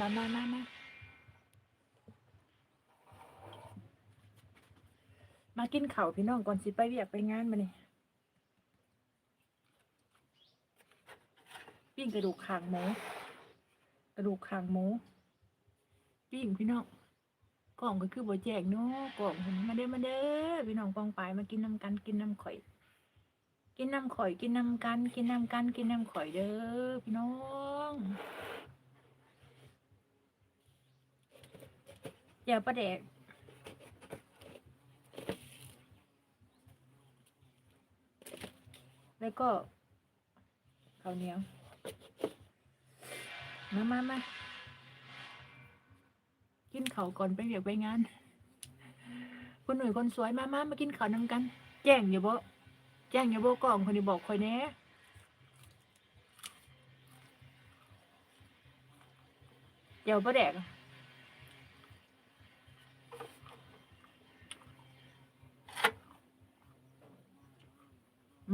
มามามามามากินเข้าพี่น้องก่อนสิไปเวียกไปงานมาเนี่ยปิ้งกระดูกคางหมูกระดูกคางหมูปิ้งพี่น้องกล่องก็คือบ่แจกเนาะกล่องมาเด้อมาเด้อพี่น้องปองปายมากินน้ำกันกินน้ำข่อย กินน้ำข่อย กินน้ำกัน กินน้ำกัน กินน้ำข่อยเด้อพี่น้อง อย่าประแดกแล้วก็ข้าวเหนียว มามามากินข้าวก่อนไปเวียกไปงาน คุณหนุ่ยคนสวยมามามากินข้าวนำกัน แจ้งอย่าบ่แจ้งอย่าบ่กล่องคนนี้บอกคอยแน่เดี๋ยวประแดก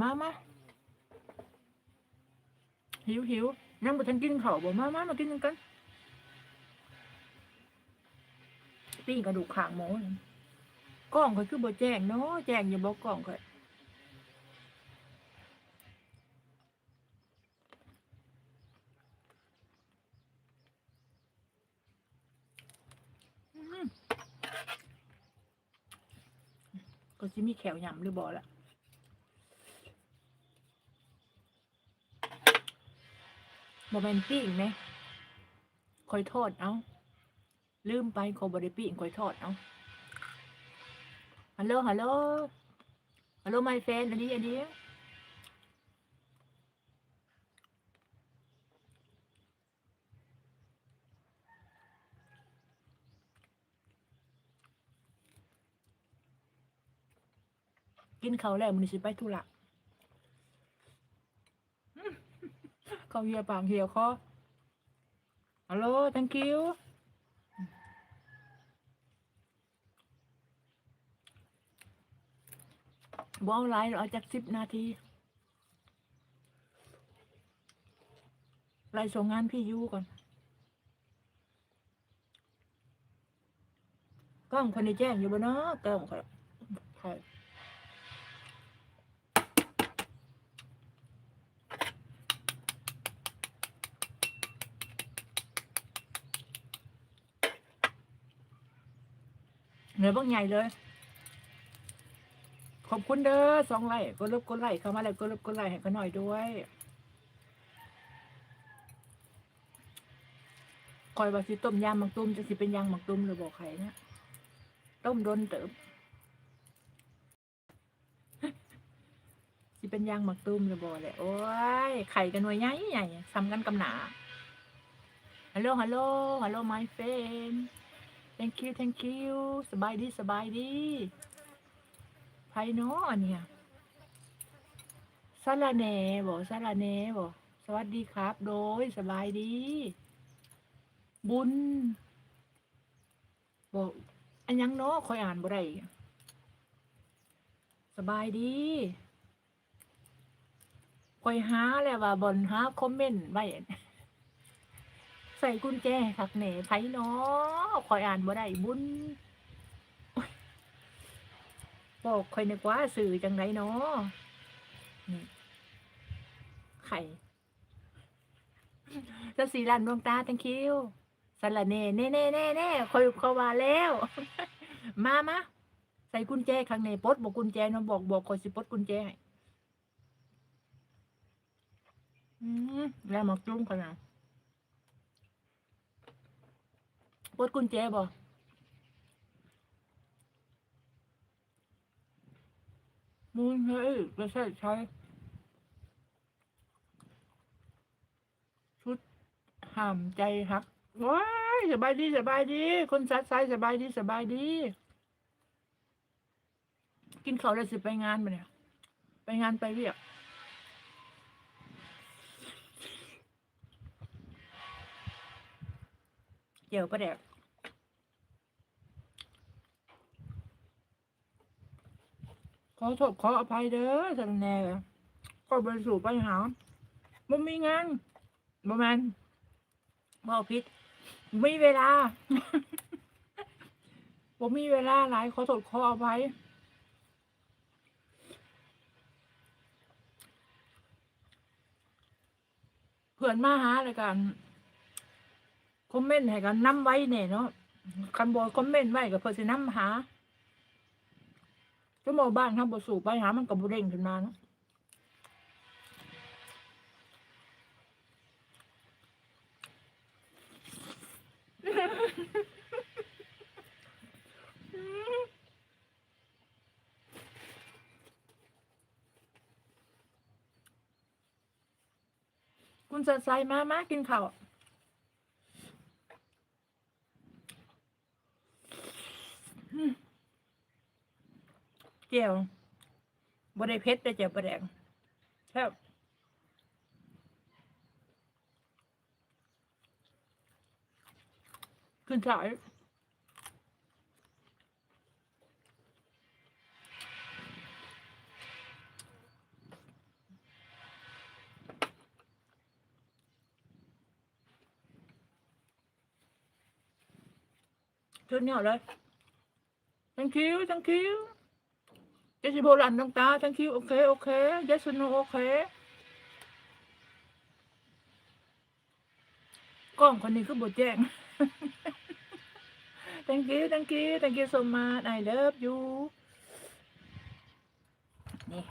มามาหิวหิวยังบ่ทันกินข้าวบ่มามามากินกันปิ้งกระดูกขางหมูนั่นกล้องข่อยคือบ่แจ้งเนาะแจ้งอย่าบอกกล้องข่อยก็สิมีแขวยำหรือบ่ละ บ่แม่นปิ้งไหมคอยโทษเอาลืมไปขอบริปีนคอยทอดเอาฮัลโหลฮัลโหลฮัลโหล my friend อันนี้อันนี้กินเขาแล้วมันสิไปธุระอืม เขาเหียปากเหี่ยคอฮัลโหล thank you บอาไลน์เอาจากสิบนาทีไลน์ส่งงานพี่ยูก่อนกล้องคนนี้แจ้งอยู่บ่เนาะกล้องค่ะใเหนือบ้างใหญ่เลย ขอบคุณเด้อสองไลค์กดลบกดไลค์เข้ามาแล้วกดลบกดไลค์ให้กันหน่อยด้วยคอยว่าสิต้มยำหมักตุ้มจะสิเป็นยำหมักตุ้มหรือบอกใครนะต้มโดนเติบสิเป็นยางหมักตุ้มหรือบอกเลยโอ้ยไข่กันหน่วยใหญ่ใหญ่ซ้ำกันกำหนาฮัลโหลฮัลโหลฮัลโหล my friend thank you thank you สบายดีสบายดีไพเนาะอันเนี่ยสาระแหน่บอกสาระแหน่บอกสวัสดีครับ โดยสบายดี บุญบอกอันยังเนาะคอยอ่านบ่ได้สบายดีคอยหาแล้วว่าบนหาคอมเมนต์ไว้ ใส่กุญแจคักแหน่ไผเนาะคอยอ่านบ่ได้บุญบอกคอยนึกว่าสื่อจังไรเนาะนี่ไข่จะสีลันดวงตา thank you สละเน่เน่เน่เน่เน่คอยคอยว่าแล้ว มามาใส่กุญแจข้างในปดบอกกุญแจเนาะบอกบอกคอยสิปดกุญแจให้อืมแล้วมาจุ้มกันนะ ปลดกุญแจบอกมูลเฮ้ยไม่ใช่ใช้ชุดห้ามใจฮักว้ายสบายดีสบายดี คนซัดไซสบายดีสบายดี กินข้าวแล้วสิไปงานมาเนี่ย ไปงานไปเรียก เจียวประแดกขอโทษขออภัยเด้อสันแน่ก็ไปสู่ปัญหาบ่มีงานบ่แมนบ่ผิดมีเวลาผมมีเวลาหลายขอโทษขออภัยเพื่อนมาหาเลยกัน อมเมนต์ให้กันนำไว้เนี่ยเนาะคันบอคอมเมนต์ไว้กับเพื่อนสินำหาชั่วโมงบ้านทำบทสูบไปหามันกับบุเร่งขึ้นมาเนาะคุณสดใสมามากินข้าวอืมเจียวบได้เผ็ดแต่เจียวปลาแดงแซ่บขึ้นสายชุดเนียเลย thank you thank you เจสิโบรันต้องตา thank you โอเค โอเค yes no โอเคกล้องคนนี้คือบทแจ้ง thank you thank you thank you so much I love you นี่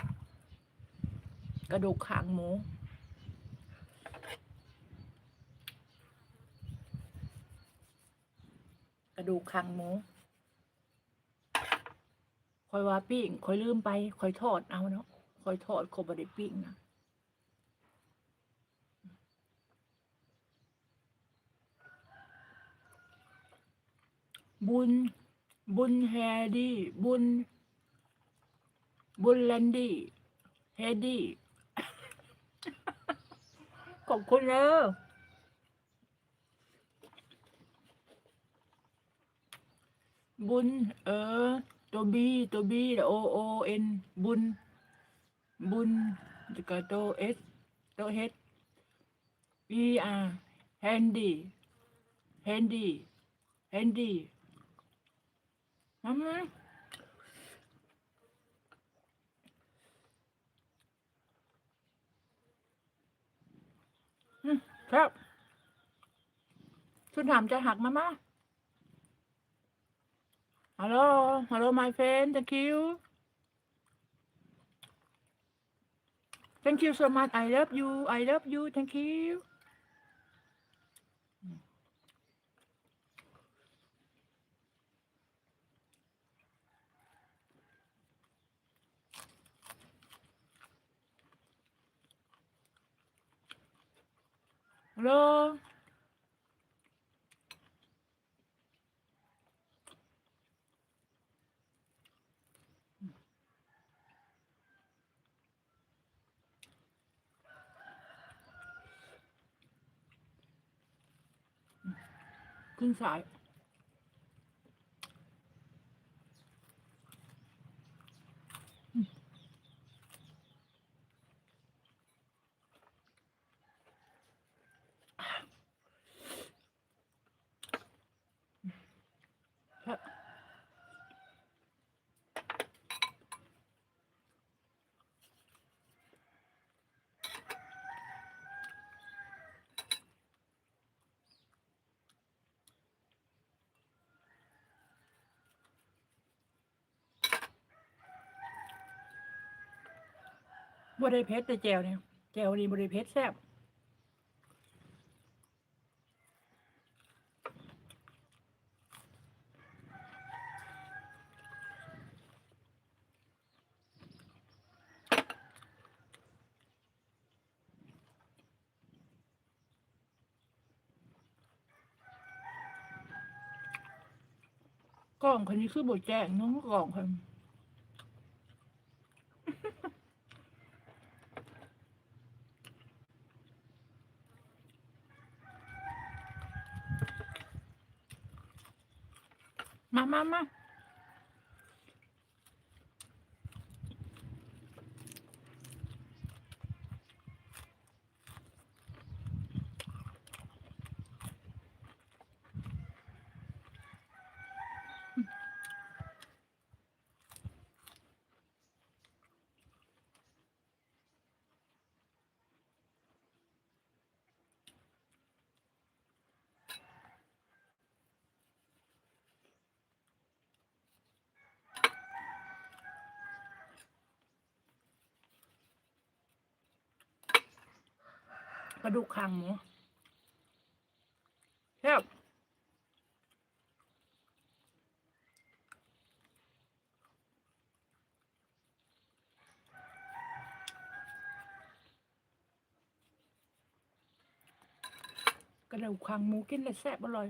กระดูกขางหมูกระดูกคางหมู อยว่าปิ้งคอยลืมไปคอยทอดเอาเนาะคอยทอดคอยบไดปิ้งนะบุญ บุญแฮดี้ บุญ บุญแลนดี้แฮดี้ ขอบคุณเด้อบุญเออ ตัวบีตัวบีโอโอเอ็นบุญ บุญแล้วก็ตัวเอสตัวเฮดอีอาร์แฮนดี้แฮนดี้แฮนดี้มามาครับคุณถามจะหักมามา Hello, hello, my friend. Thank you. Thank you so much. I love you. I love you. Thank you. Hello. ขึ้นสาย บริเพชรแต่แจวเนี่ยแจวนี่บริเพชรแซ่บกล่องคนนี้คือบทแจ้งน้องกล่องคน ม กระดูกคางหมูแซ่บกระดูกคางหมูกินแล้แซ่บอร่อย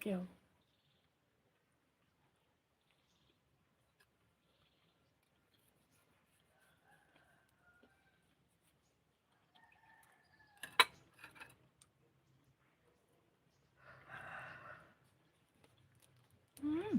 เกี่ยว อืม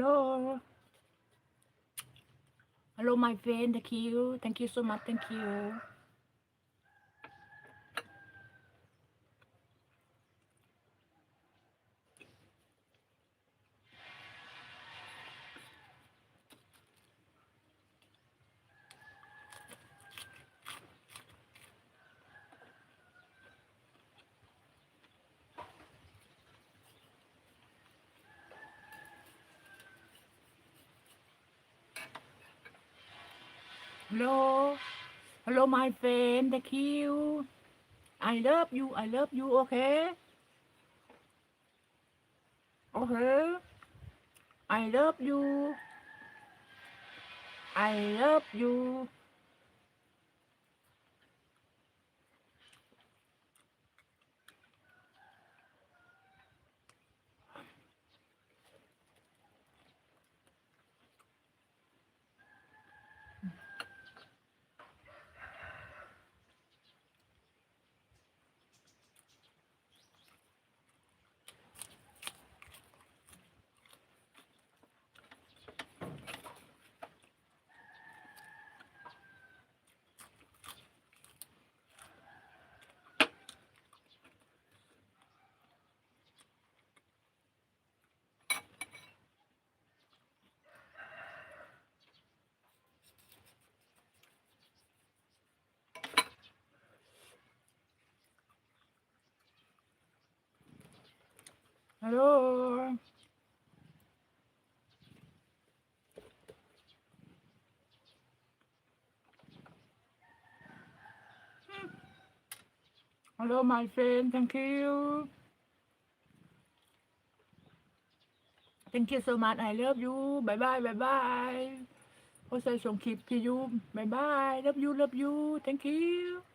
ฮัลโหลฮัลโหล my friend thank you thank you so much thank you Hello? Hello, my friend. Thank you. I love you. I love you. Okay? Okay? I love you. I love you. Hello. Hello, my friend. Thank you. Thank you so much. I love you. Bye bye. Bye bye. โอ้ใส่ส่งคลิปที่ยูบายบาย love you love you thank you